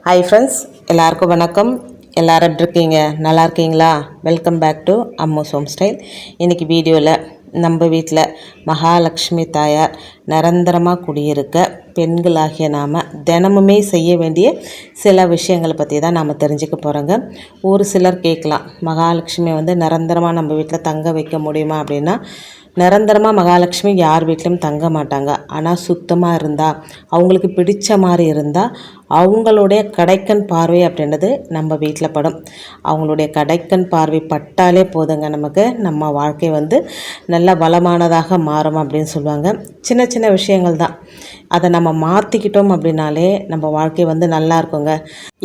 Hi friends எல்லாருக்கும் வணக்கம். எல்லோரும் எப்படி இருக்கீங்க? நல்லா இருக்கீங்களா? Welcome back to Ammu's home style இன்றைக்கி வீடியோவில் நம்ம வீட்டில் மகாலட்சுமி தாயார் நிரந்தரமாக குடியிருக்க பெண்களாகிய நாம் தினமுமே செய்ய வேண்டிய சில விஷயங்களை பற்றி தான் நாம் தெரிஞ்சுக்க போகிறோங்க ஒரு சிலர் கேட்கலாம் மகாலட்சுமி வந்து நிரந்தரமாக நம்ம வீட்டில் தங்க வைக்க முடியுமா? அப்படின்னா நிரந்தரமாக மகாலட்சுமி யார் வீட்லேயும் தங்க மாட்டாங்க. ஆனால் சுத்தமாக இருந்தால் அவங்களுக்கு பிடிச்ச மாதிரி இருந்தால் அவங்களுடைய கடைக்கண் பார்வை அப்படின்றது நம்ம வீட்டில் படும். அவங்களுடைய கடைக்கண் பார்வை பட்டாலே போதுங்க நமக்கு. நம்ம வாழ்க்கை வந்து நல்ல வளமானதாக மாறும் அப்படின்னு சொல்லுவாங்க. சின்ன சின்ன விஷயங்கள் தான். அதை நம்ம மாற்றிக்கிட்டோம் அப்படின்னாலே நம்ம வாழ்க்கை வந்து நல்லா இருக்குங்க.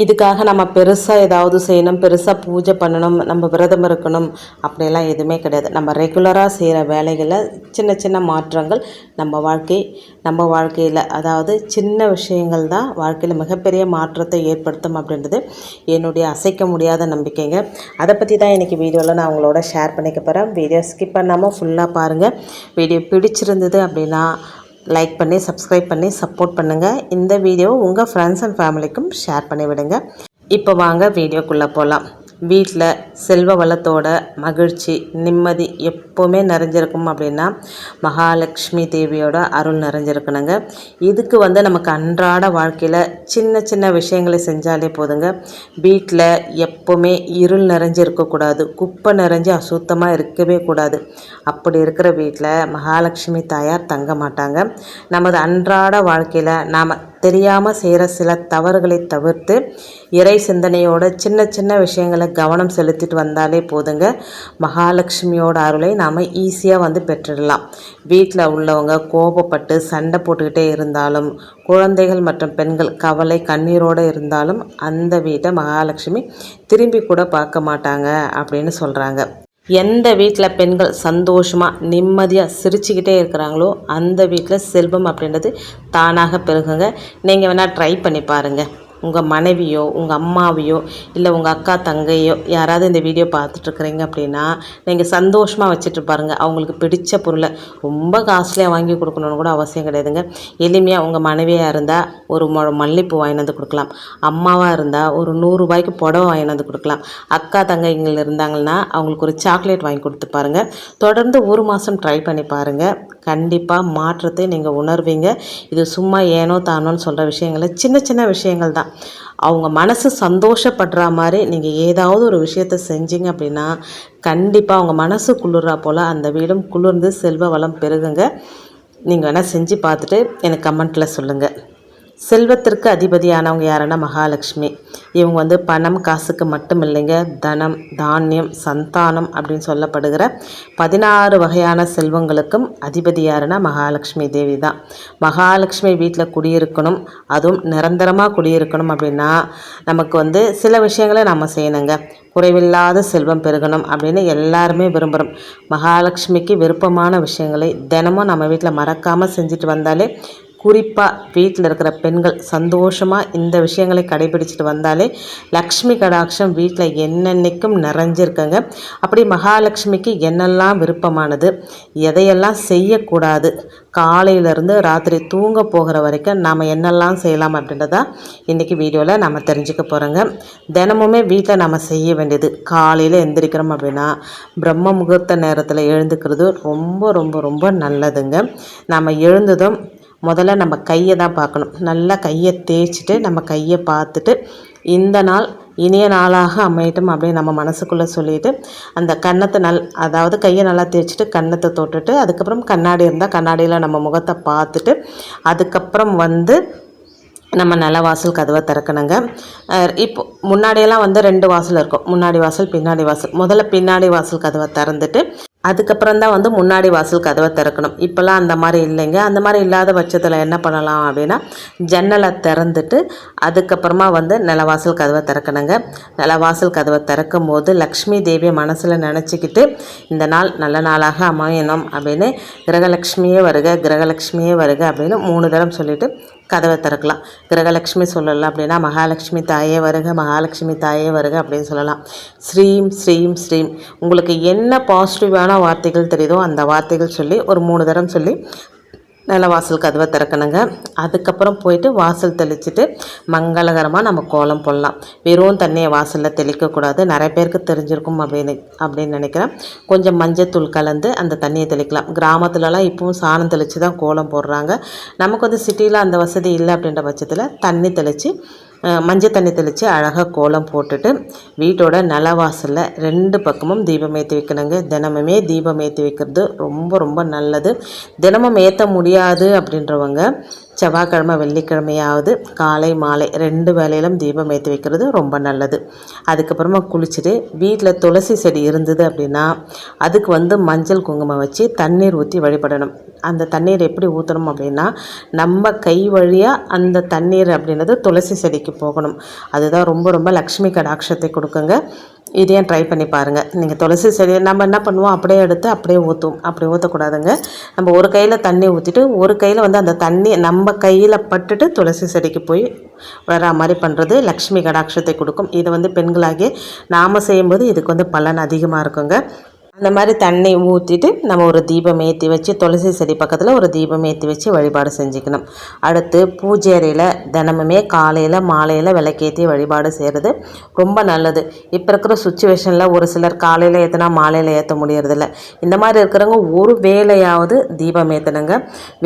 இதுக்காக நம்ம பெருசாக ஏதாவது செய்யணும். பெருசாக பூஜை பண்ணணும். நம்ம விரதம் இருக்கணும். அப்படிலாம் எதுவுமே கிடையாது. நம்ம ரெகுலராக செய்கிற வேலைகளில் சின்ன சின்ன மாற்றங்கள் நம்ம வாழ்க்கை நம்ம வாழ்க்கையில். அதாவது சின்ன விஷயங்கள் தான் வாழ்க்கையில் மிக மிகப்பெரிய மாற்றத்தை ஏற்படுத்தும் அப்படின்றது என்னுடைய அசைக்க முடியாத நம்பிக்கைங்க. அதை பற்றி தான் இன்றைக்கி வீடியோவில் நான் உங்களோட ஷேர் பண்ணிக்க போகிறேன் வீடியோ ஸ்கிப் பண்ணாமல் ஃபுல்லாக பாருங்கள் வீடியோ பிடிச்சிருந்தது அப்படின்னா லைக் பண்ணி சப்ஸ்கிரைப் பண்ணி சப்போர்ட் பண்ணுங்கள் இந்த வீடியோ உங்கள் ஃப்ரெண்ட்ஸ் அண்ட் ஃபேமிலிக்கும் ஷேர் பண்ணி விடுங்க. இப்போ வாங்க வீடியோக்குள்ளே போகலாம் வீட்டில் செல்வ வளத்தோட மகிழ்ச்சி நிம்மதி எப்போவுமே நிறைஞ்சிருக்கும் அப்படின்னா மகாலட்சுமி தேவியோட அருள் நிறைஞ்சிருக்கணுங்க. இதுக்கு வந்து நமக்கு அன்றாட வாழ்க்கையில் சின்ன சின்ன விஷயங்களை செஞ்சாலே போதுங்க. வீட்டில் எப்போவுமே இருள் நிறைஞ்சு இருக்கக்கூடாது குப்பை நிறைஞ்சு அசுத்தமாக இருக்கவே கூடாது. அப்படி இருக்கிற வீட்டில் மகாலட்சுமி தாயார் தங்க மாட்டாங்க. நமது அன்றாட வாழ்க்கையில் நாம் தெரியாமல் செய்கிற சில தவறுகளை தவிர்த்து இறை சிந்தனையோட சின்ன சின்ன விஷயங்களை கவனம் செலுத்திட்டு வந்தாலே போதுங்க. மகாலட்சுமியோட அருளை நாம் ஈஸியாக வந்து பெற்றுடலாம். வீட்டில் உள்ளவங்க கோபப்பட்டு சண்டை போட்டுக்கிட்டே இருந்தாலும் குழந்தைகள் மற்றும் பெண்கள் கவலை கண்ணீரோடு இருந்தாலும் அந்த வீட்டை மகாலட்சுமி திரும்பி கூட பார்க்க மாட்டாங்க அப்படின்னு சொல்கிறாங்க எந்த வீட்டில் பெண்கள் சந்தோஷமாக நிம்மதியாக சிரிச்சுக்கிட்டே இருக்கிறாங்களோ அந்த வீட்டில் செல்வம் அப்படின்றது தானாக பெருகுங்க. நீங்கள் வேணால் ட்ரை பண்ணி பாருங்கள் உங்கள் மனைவியோ உங்கள் அம்மாவையோ இல்லை உங்கள் அக்கா தங்கையோ யாராவது இந்த வீடியோ பார்த்துட்ருக்குறீங்க அப்படின்னா நீங்கள் சந்தோஷமாக வச்சுட்டு பாருங்கள் அவங்களுக்கு பிடிச்ச பொருளை ரொம்ப காஸ்ட்லியாக வாங்கி கொடுக்கணுன்னு கூட அவசியம் கிடையாதுங்க. எளிமையாக உங்கள் மனைவியாக இருந்தால் ஒரு மொ மல்லிப்பூ வாங்கினது கொடுக்கலாம். அம்மாவாக இருந்தால் ஒரு நூறுரூபாய்க்கு புடவை வாங்கினது வந்து கொடுக்கலாம். அக்கா தங்கைங்கள் இருந்தாங்கன்னா அவங்களுக்கு ஒரு சாக்லேட் வாங்கி கொடுத்து பாருங்கள் தொடர்ந்து ஒரு மாதம் ட்ரை பண்ணி பாருங்கள் கண்டிப்பாக மாற்றத்தை நீங்கள் உணர்வீங்க. இது சும்மா ஏனோ தானோன்னு சொல்கிற விஷயங்களை சின்ன சின்ன விஷயங்கள் தான். அவங்க மனசு சந்தோஷப்படுற மாதிரி நீங்கள் ஏதாவது ஒரு விஷயத்த செஞ்சீங்க அப்படின்னா கண்டிப்பாக அவங்க மனசு குளிர்றா போல் அந்த வீடும் குளிர்ந்து செல்வ வளம் பெருகுங்க. நீங்கள் வேணால் செஞ்சு பார்த்துட்டு எனக்கு கமெண்ட்டில் சொல்லுங்கள் செல்வத்திற்கு அதிபதியானவங்க யாருன்னா மகாலட்சுமி. இவங்க வந்து பணம் காசுக்கு மட்டும் இல்லைங்க. தனம் தானியம் சந்தானம் அப்படின்னு சொல்லப்படுகிற பதினாறு வகையான செல்வங்களுக்கும் அதிபதி யாருன்னா மகாலட்சுமி தேவி தான். மகாலட்சுமி வீட்டில் குடியிருக்கணும். அதுவும் நிரந்தரமாக குடியிருக்கணும் அப்படின்னா நமக்கு வந்து சில விஷயங்களை நம்ம செய்யணுங்க. குறைவில்லாத செல்வம் பெருகணும் அப்படின்னு எல்லாருமே விரும்புகிறோம் மகாலட்சுமிக்கு விருப்பமான விஷயங்களை தினமும் நம்ம வீட்டில் மறக்காமல் செஞ்சுட்டு வந்தாலே குறிப்பாக வீட்டில் இருக்கிற பெண்கள் சந்தோஷமாக இந்த விஷயங்களை கடைபிடிச்சிட்டு வந்தாலே லக்ஷ்மி கடாட்சம் வீட்டில் என்னென்னைக்கும் நிறைஞ்சிருக்குங்க. அப்படி மகாலட்சுமிக்கு என்னெல்லாம் விருப்பமானது எதையெல்லாம் செய்யக்கூடாது காலையிலேருந்து ராத்திரி தூங்க போகிற வரைக்கும் நாம் என்னெல்லாம் செய்யலாம் அப்படின்றதா இன்றைக்கி வீடியோவில் நம்ம தெரிஞ்சுக்க போகிறோங்க தினமுமே வீட்டில் நம்ம செய்ய வேண்டியது காலையில் எந்திரிக்கிறோம் அப்படின்னா பிரம்ம முகூர்த்த நேரத்தில் எழுந்துக்கிறது ரொம்ப ரொம்ப ரொம்ப நல்லதுங்க. நம்ம எழுந்ததும் முதல்ல நம்ம கையை தான் பார்க்கணும். நல்லா கையை தேய்ச்சிட்டு நம்ம கையை பார்த்துட்டு இந்த நாள் இனிய நாளாக அமையட்டும் அப்படின்னு நம்ம மனசுக்குள்ளே சொல்லிட்டு அந்த கன்னத்தை நல் அதாவது கையை நல்லா தேய்ச்சிட்டு கன்னத்தை தொட்டுட்டு அதுக்கப்புறம் கண்ணாடி இருந்தால் கண்ணாடியில் நம்ம முகத்தை பார்த்துட்டு அதுக்கப்புறம் வந்து நம்ம நல்ல வாசல் கதவை திறக்கணுங்க. இப்போ முன்னாடியெல்லாம் வந்து ரெண்டு வாசல் இருக்கும். முன்னாடி வாசல் பின்னாடி வாசல். முதல்ல பின்னாடி வாசல் கதவை திறந்துட்டு அதுக்கப்புறம் தான் வந்து முன்னாடி வாசல் கதவை திறக்கணும். இப்போல்லாம் அந்த மாதிரி இல்லைங்க. அந்த மாதிரி இல்லாத பட்சத்தில் என்ன பண்ணலாம் அப்படின்னா ஜன்னலை திறந்துட்டு அதுக்கப்புறமா வந்து நிலவாசல் கதவை திறக்கணுங்க. நிலவாசல் கதவை திறக்கும் போது லக்ஷ்மி தேவியை மனசில் நினச்சிக்கிட்டு இந்த நாள் நல்ல நாளாக அமையணும் அப்படின்னு கிரகலக்ஷ்மியே வருக கிரகலக்ஷ்மியே வருக அப்படின்னு மூணு தரம் சொல்லிவிட்டு கதவை திறக்கலாம். கிரகலக்ஷ்மி சொல்லலாம் அப்படின்னா மகாலட்சுமி தாயே வருக மகாலட்சுமி தாயே வருக அப்படின்னு சொல்லலாம். ஸ்ரீம் ஸ்ரீம் ஸ்ரீம். உங்களுக்கு என்ன பாசிட்டிவான வார்த்தைகள் தெரியுதோ அந்த வார்த்தைகள் சொல்லி ஒரு மூணு தரம் சொல்லி நல்லா வாசல் கதவை திறக்கணுங்க. அதுக்கப்புறம் போயிட்டு வாசல் தெளிச்சுட்டு மங்களகரமாக நம்ம கோலம் போடலாம். வெறும் தண்ணியை வாசலில் தெளிக்கக்கூடாது. நிறைய பேருக்கு தெரிஞ்சிருக்கும் அப்படின்னு அப்படின்னு நினைக்கிறேன். கொஞ்சம் மஞ்சத்தூள் கலந்து அந்த தண்ணியை தெளிக்கலாம். கிராமத்துலலாம் இப்பவும் சாணம் தெளித்து தான் கோலம் போடுறாங்க. நமக்கு வந்து சிட்டியில் அந்த வசதி இல்லை அப்படின்ற பட்சத்தில் தண்ணி தெளித்து மஞ்சள் தண்ணி தெளித்து அழகாக கோலம் போட்டுட்டு வீட்டோட நலவாசலில் ரெண்டு பக்கமும் தீபம் ஏற்றி வைக்கணுங்க. தினமுமே தீபம் ஏற்றி வைக்கிறது ரொம்ப ரொம்ப நல்லது. தினமும் ஏற்ற முடியாது அப்படின்றவங்க செவ்வாய்க்கிழமை வெள்ளிக்கிழமையாவது காலை மாலை ரெண்டு வேளையிலும் தீபம் ஏற்றி வைக்கிறது ரொம்ப நல்லது. அதுக்கப்புறமா குளிச்சுட்டு வீட்டில் துளசி செடி இருந்தது அப்படின்னா அதுக்கு வந்து மஞ்சள் குங்குமம் வச்சு தண்ணீர் ஊற்றி வழிபடணும். அந்த தண்ணீர் எப்படி ஊற்றணும் அப்படின்னா நம்ம கை வழியாக அந்த தண்ணீர் அப்படின்றது துளசி செடிக்கு போகணும். அதுதான் ரொம்ப ரொம்ப லக்ஷ்மி கடாட்சத்தை கொடுக்குங்க. இதையும் ட்ரை பண்ணி பாருங்கள் நீங்கள் துளசி செடியை நம்ம என்ன பண்ணுவோம்? அப்படியே எடுத்து அப்படியே ஊற்றுவோம் அப்படி ஊற்றக்கூடாதுங்க நம்ம ஒரு கையில் தண்ணி ஊற்றிட்டு ஒரு கையில் வந்து அந்த தண்ணி நம்ம கையில் பட்டுட்டு துளசி செடிக்கு போய் வர மாதிரி பண்ணுறது லக்ஷ்மி கடாட்சத்தை கொடுக்கும். இதை வந்து பெண்களாகி நாம் செய்யும்போது இதுக்கு வந்து பலன் அதிகமாக இருக்குங்க. அந்த மாதிரி தண்ணி ஊற்றிட்டு நம்ம ஒரு தீபம் ஏற்றி வச்சு துளசி செடி பக்கத்தில் ஒரு தீபம் ஏற்றி வச்சு வழிபாடு செஞ்சுக்கணும். அடுத்து பூஜை அறையில் தினமுமே காலையில் மாலையில் விளக்கேற்றி வழிபாடு செய்கிறது ரொம்ப நல்லது. இப்போ இருக்கிற சுச்சுவேஷனில் ஒரு சிலர் காலையில் ஏற்றினா மாலையில் ஏற்ற முடியறதில்ல. இந்த மாதிரி இருக்கிறவங்க ஒரு வேலையாவது தீபம் ஏற்றணுங்க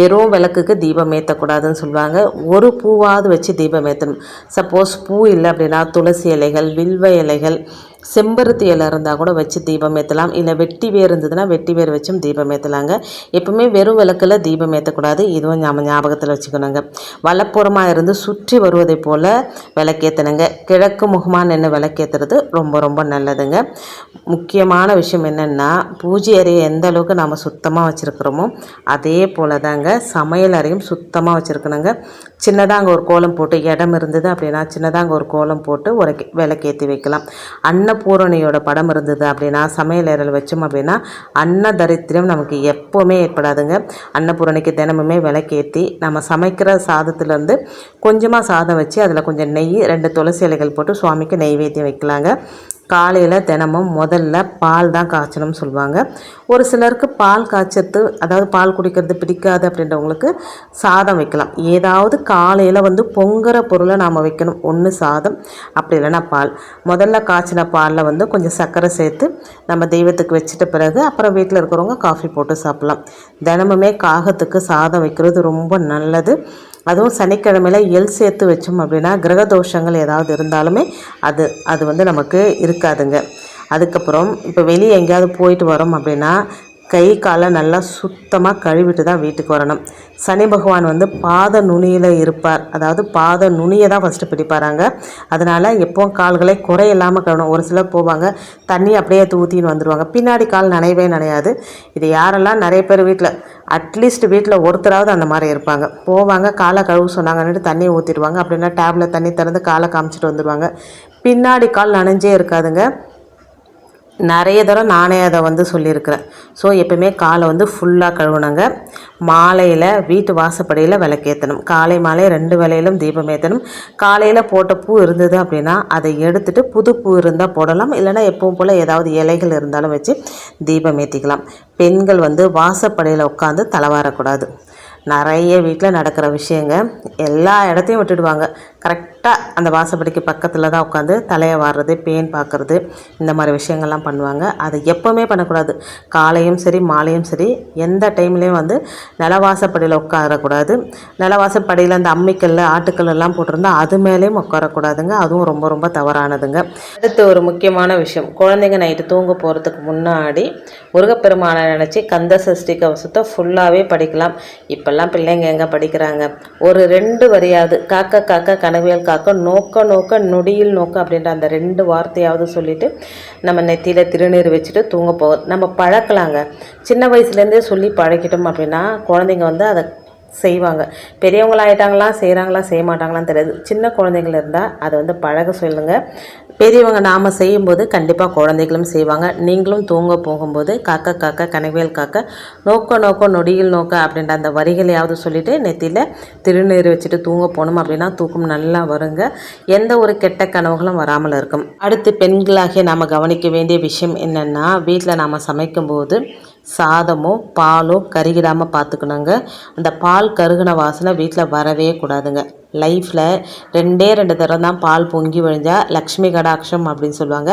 வெறும் விளக்குக்கு தீபம் ஏற்றக்கூடாதுன்னு சொல்லுவாங்க. ஒரு பூவாவது வச்சு தீபம் ஏற்றணும் சப்போஸ் பூ இல்லை அப்படின்னா துளசி இலைகள் வில்வ இலைகள் செம்பருத்தி இலை இருந்தால் கூட வச்சு தீபம் ஏற்றலாம் இல்லை வெட்டி வேர் இருந்ததுன்னா வெட்டி வேர் வச்சும் தீபம் ஏற்றலாங்க எப்பவுமே வெறும் விளக்கில் தீபம் ஏற்றக்கூடாது இதுவும் நம்ம ஞாபகத்தில் வச்சுக்கணுங்க. வலப்புறமாக இருந்து சுற்றி வருவதை போல் விளக்கேற்றணுங்க கிழக்கு முகமாக நின்று விளக்கேற்றுறது ரொம்ப ரொம்ப நல்லதுங்க. முக்கியமான விஷயம் என்னென்னா பூஜை அறையை எந்த அளவுக்கு நம்ம சுத்தமாக வச்சுருக்கிறோமோ அதே போல் தாங்க சமையல் அறையும் சுத்தமாக வச்சுருக்கணுங்க. சின்னதாக அங்கே ஒரு கோலம் போட்டு இடம் இருந்தது அப்படின்னா சின்னதாக அங்கே ஒரு கோலம் போட்டு உரைக்கி விளக்கேற்றி வைக்கலாம். அன்னபூரணியோட படம் இருந்தது அப்படின்னா சமையல் அறையில் வச்சோம் அப்படின்னா அன்ன தரித்திரம் நமக்கு எப்போவுமே ஏற்படாதுங்க. அன்னபூரணிக்கு தினமுமே விளக்கேற்றி நம்ம சமைக்கிற சாதத்துலேருந்து கொஞ்சமாக சாதம் வச்சு அதில் கொஞ்சம் நெய் ரெண்டு துளசி இலைகள் போட்டு சுவாமிக்கு நெய்வேத்தியம் வைக்கலாங்க. காலையில் தினமும் முதல்ல பால் தான் காய்ச்சணும்னு சொல்லுவாங்க. ஒரு சிலருக்கு பால் காய்ச்சத்து அதாவது பால் குடிக்கிறது பிடிக்காது அப்படின்றவங்களுக்கு சாதம் வைக்கலாம். ஏதாவது காலையில் வந்து பொங்குற பொருளை நாம் வைக்கணும். ஒன்று சாதம் அப்படி இல்லைன்னா பால். முதல்ல காய்ச்சின பாலில் வந்து கொஞ்சம் சர்க்கரை சேர்த்து நம்ம தெய்வத்துக்கு வச்சிட்ட பிறகு அப்புறம் வீட்டில் இருக்கிறவங்க காஃபி போட்டு சாப்பிட்லாம். தினமுமே காகத்துக்கு சாதம் வைக்கிறது ரொம்ப நல்லது. அதுவும் சனிக்கிழமையில் எள் சேர்த்து வச்சோம் அப்படின்னா கிரக தோஷங்கள் ஏதாவது இருந்தாலுமே அது அது வந்து நமக்கு இருக்காதுங்க. அதுக்கப்புறம் இப்போ வெளியே எங்கேயாவது போயிட்டு வரோம் அப்படின்னா கை காலை நல்லா சுத்தமாக கழுவிட்டு தான் வீட்டுக்கு வரணும். சனி பகவான் வந்து பாத நுனியில் இருப்பார். அதாவது பாத நுனியை தான் ஃபஸ்ட்டு பிடிப்பாராங்க. அதனால் எப்போவும் கால்களை குறை இல்லாமல் கழுவணும். ஒரு சிலர் போவாங்க தண்ணி அப்படியே ஊற்றின்னு வந்துடுவாங்க பின்னாடி கால் நனையவே நனையாது. இது யாரெல்லாம் நிறைய பேர் வீட்டில் அட்லீஸ்ட் வீட்டில் ஒருத்தராவது அந்த மாதிரி இருப்பாங்க. போவாங்க காலை கழுவு சொன்னாங்கன்னுட்டு தண்ணி ஊற்றிடுவாங்க அப்படின்னா டேப்ல தண்ணி திறந்து காலை காமிச்சிட்டு வந்துடுவாங்க பின்னாடி கால் நனைஞ்சே இருக்காதுங்க. நிறைய தடவை நானே அதை வந்து சொல்லியிருக்கிறேன். ஸோ எப்பவுமே காலை வந்து ஃபுல்லாக கழுவுனங்க மாலையில் வீட்டு வாசப்படியில் விளக்கேற்றணும் காலை மாலை ரெண்டு வேலையிலும் தீபம் ஏற்றணும் காலையில் போட்ட பூ இருந்தது அப்படின்னா அதை எடுத்துகிட்டு புது பூ இருந்தால் போடலாம். இல்லைன்னா எப்பவும் போல் ஏதாவது இலைகள் இருந்தாலும் வச்சு தீபம் ஏற்றிக்கலாம் பெண்கள் வந்து வாசப்படியில் உட்காந்து தலைவாரக்கூடாது நிறைய வீட்டில் நடக்கிற விஷயங்க. எல்லா இடத்தையும் விட்டுடுவாங்க. கரெக்டாக அந்த வாசப்படிக்கு பக்கத்தில் தான் உட்காந்து தலையை வாடுறது பேன் பார்க்குறது இந்த மாதிரி விஷயங்கள்லாம் பண்ணுவாங்க. அது எப்போவுமே பண்ணக்கூடாது. காலையும் சரி மாலையும் சரி எந்த டைம்லேயும் வந்து நிலவாசப்படியில் உட்காரக்கூடாது. நிலவாசப்படியில் அந்த அம்மிக்கல் ஆட்டுக்கல் எல்லாம் போட்டிருந்தா அது மேலேயும் உட்காரக்கூடாதுங்க. அதுவும் ரொம்ப ரொம்ப தவறானதுங்க. அடுத்து ஒரு முக்கியமான விஷயம். குழந்தைங்க நைட்டு தூங்க போகிறதுக்கு முன்னாடி முருகப்பெருமானை நினச்சி கந்த சஷ்டி கவசத்தை ஃபுல்லாகவே படிக்கலாம். இப்போ இப்போல்லாம் பிள்ளைங்க எங்கே படிக்கிறாங்க? ஒரு ரெண்டு வரியாவது காக்க காக்க கனவியல் காக்க நோக்க நோக்க நொடியில் நோக்க அப்படின்ற அந்த ரெண்டு வார்த்தையாவது சொல்லிவிட்டு நம்ம நெத்தியில் திருநீர் வச்சுட்டு தூங்க போகும் நம்ம பழக்கலாங்க. சின்ன வயசுலேருந்தே சொல்லி பழக்கிட்டோம் அப்படின்னா குழந்தைங்க வந்து அதை செய்வாங்க. பெரியவங்களாகிட்டாங்களா செய்கிறாங்களா செய்ய மாட்டாங்களான்னு தெரியாது. சின்ன குழந்தைங்கள் இருந்தால் அதை வந்து பழக சொல்லுங்கள் பெரியவங்க நாம் செய்யும்போது கண்டிப்பாக குழந்தைகளும் செய்வாங்க. நீங்களும் தூங்க போகும்போது காக்க காக்க கனவேல் காக்க நோக்க நோக்க நொடியில் நோக்க அப்படின்ற அந்த வரிகளையாவது சொல்லிவிட்டு நெத்தியில் திருநீர் வச்சுட்டு தூங்க போகணும் அப்படின்னா தூக்கம் நல்லா வருங்க. எந்த ஒரு கெட்ட கனவுகளும் வராமல் இருக்கும். அடுத்து பெண்களாகிய நாம் கவனிக்க வேண்டிய விஷயம் என்னென்னா வீட்டில் நாம் சமைக்கும்போது சாதமோ பாலோ கருகிடாமல் பார்த்துக்கணுங்க. அந்த பால் கருகின வாசனை வீட்டில் வரவே கூடாதுங்க. லைஃப்பில் ரெண்டே ரெண்டு தடவை தான் பால் பொங்கி வழிஞ்சா லக்ஷ்மி கடாட்சம் அப்படின்னு சொல்லுவாங்க.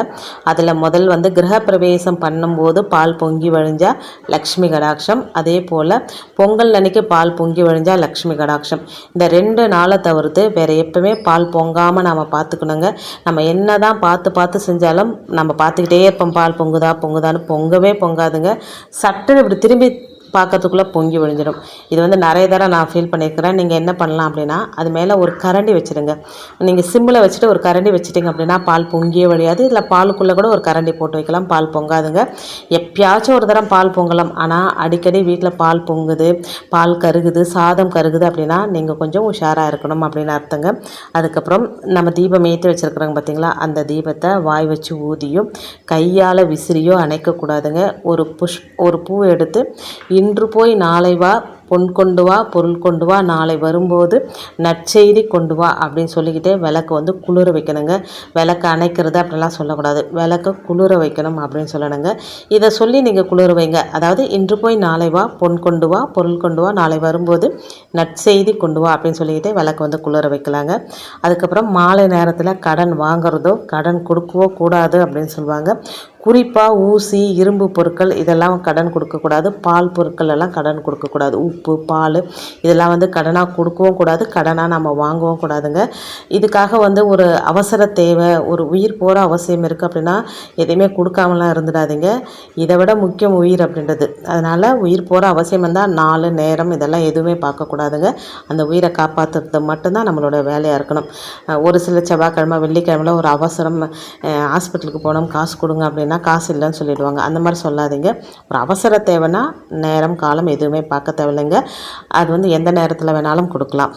அதில் முதல் வந்து கிரகப்பிரவேசம் பண்ணும்போது பால் பொங்கி வழிஞ்சா லக்ஷ்மி கடாட்சம். அதே போல் பொங்கல் அன்னைக்கு பால் பொங்கி வழிஞ்சா லக்ஷ்மி கடாட்சம். இந்த ரெண்டு நாளை தவிர்த்து வேறு எப்பவுமே பால் பொங்காமல் நாம் பார்த்துக்கணுங்க. நம்ம என்ன தான் பார்த்து பார்த்து செஞ்சாலும் நம்ம பார்த்துக்கிட்டே இருப்போம். பால் பொங்குதா பொங்குதான்னு பொங்கவே பொங்காதுங்க. சட்டுன்னு இப்படி திரும்பி பார்க்கறதுக்குள்ளே பொங்கி விழிஞ்சிடும் இது வந்து நிறைய தடவை நான் ஃபீல் பண்ணியிருக்கிறேன். நீங்கள் என்ன பண்ணலாம் அப்படின்னா அது மேலே ஒரு கரண்டி வச்சுடுங்க. நீங்கள் சிம்மில் வச்சுட்டு ஒரு கரண்டி வச்சுட்டிங்க அப்படின்னா பால் பொங்கியே வழியாது. இல்லை பாலுக்குள்ளே கூட ஒரு கரண்டி போட்டு வைக்கலாம். பால் பொங்காதுங்க. எப்பயாச்சும் ஒரு தரம் பால் பொங்கலாம். ஆனால் அடிக்கடி வீட்டில் பால் பொங்குது பால் கருகுது சாதம் கருகுது அப்படின்னா நீங்கள் கொஞ்சம் உஷாராக இருக்கணும் அப்படின்னு அர்த்தங்க. அதுக்கப்புறம் நம்ம தீபம் ஏற்றி வச்சுருக்குறோங்க பார்த்தீங்களா அந்த தீபத்தை வாய் வச்சு ஊதியும் கையால் விசிறியோ அணைக்கக்கூடாதுங்க. ஒரு புஷ் ஒரு பூ எடுத்து இன்று போய் நாளை வா பொன் கொண்டு வா பொருள் கொண்டு வா நாளை வரும்போது நற்செய்தி கொண்டு வா அப்படின்னு சொல்லிக்கிட்டே விளக்கு வந்து குளிர வைக்கணுங்க. விளக்கு அணைக்கிறது அப்படிலாம் சொல்லக்கூடாது. விளக்கை குளிர வைக்கணும் அப்படின்னு சொல்லணுங்க. இதை சொல்லி நீங்கள் குளிர வைங்க. அதாவது இன்று போய் நாளை வா பொன் கொண்டு வா பொருள் கொண்டு வா நாளை வரும்போது நற்செய்தி கொண்டு வா அப்படின்னு சொல்லிக்கிட்டே விளக்கு வந்து குளிர வைக்கலாங்க. அதுக்கப்புறம் மாலை நேரத்தில் கடன் வாங்குறதோ கடன் கொடுக்கவோ கூடாது அப்படின்னு சொல்லுவாங்க. குறிப்பாக ஊசி இரும்பு பொருட்கள் இதெல்லாம் கடன் கொடுக்கக்கூடாது. பால் பொருட்கள் எல்லாம் கடன் கொடுக்கக்கூடாது. உப்பு பால் இதெல்லாம் வந்து கடனாக கொடுக்கவும் கூடாது. கடனாக நம்ம வாங்கவும் கூடாதுங்க. இதுக்காக வந்து ஒரு அவசர தேவை ஒரு உயிர் போகிற அவசியம் இருக்குது அப்படின்னா எதையுமே கொடுக்காமலாம் இருந்துடாதீங்க. இதை விட முக்கியம் உயிர் அப்படின்றது. அதனால் உயிர் போகிற அவசியம் இருந்தால் நாலு நேரம் இதெல்லாம் எதுவுமே பார்க்கக்கூடாதுங்க. அந்த உயிரை காப்பாற்றுறது மட்டும்தான் நம்மளோட வேலையாக இருக்கணும். ஒரு சில செவ்வாய்க்கிழமை வெள்ளிக்கிழமைல ஒரு அவசரம் ஹாஸ்பிட்டலுக்கு போனோம் காசு கொடுங்க அப்படின்னு காசு இல்லைன்னு சொல்லிடுவாங்க. அந்த மாதிரி சொல்லாதீங்க. ஒரு அவசர தேவைன்னா நேரம் காலம் எதுவுமே பார்க்க தேவையில்லைங்க. அது வந்து எந்த நேரத்தில் வேணாலும் கொடுக்கலாம்.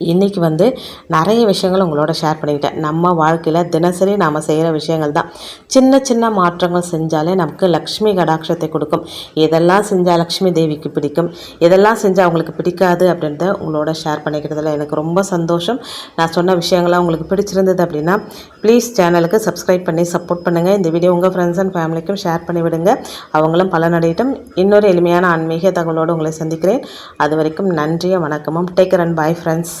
இன்றைக்கி வந்து நிறைய விஷயங்கள் உங்களோட ஷேர் பண்ணிக்கிட்டேன். நம்ம வாழ்க்கையில் தினசரி நாம் செய்கிற விஷயங்கள் தான். சின்ன சின்ன மாற்றங்கள் செஞ்சாலே நமக்கு லக்ஷ்மி கடாட்சத்தை கொடுக்கும். எதெல்லாம் செஞ்சால் லக்ஷ்மி தேவிக்கு பிடிக்கும்? எதெல்லாம் செஞ்சால் அவங்களுக்கு பிடிக்காது அப்படின்றத உங்களோட ஷேர் பண்ணிக்கிறதுல எனக்கு ரொம்ப சந்தோஷம். நான் சொன்ன விஷயங்கள்லாம் உங்களுக்கு பிடிச்சிருந்தது அப்படின்னா ப்ளீஸ் சேனலுக்கு சப்ஸ்கிரைப் பண்ணி சப்போர்ட் பண்ணுங்கள் இந்த வீடியோ உங்கள் ஃப்ரெண்ட்ஸ் அண்ட் ஃபேமிலிக்கும் ஷேர் பண்ணி விடுங்க. அவங்களும் பலனடையட்டும் இன்னொரு எளிமையான ஆன்மீக தகவலோடு உங்களை சந்திக்கிறேன். அது வரைக்கும் நன்றியும் வணக்கமும். Take and bye friends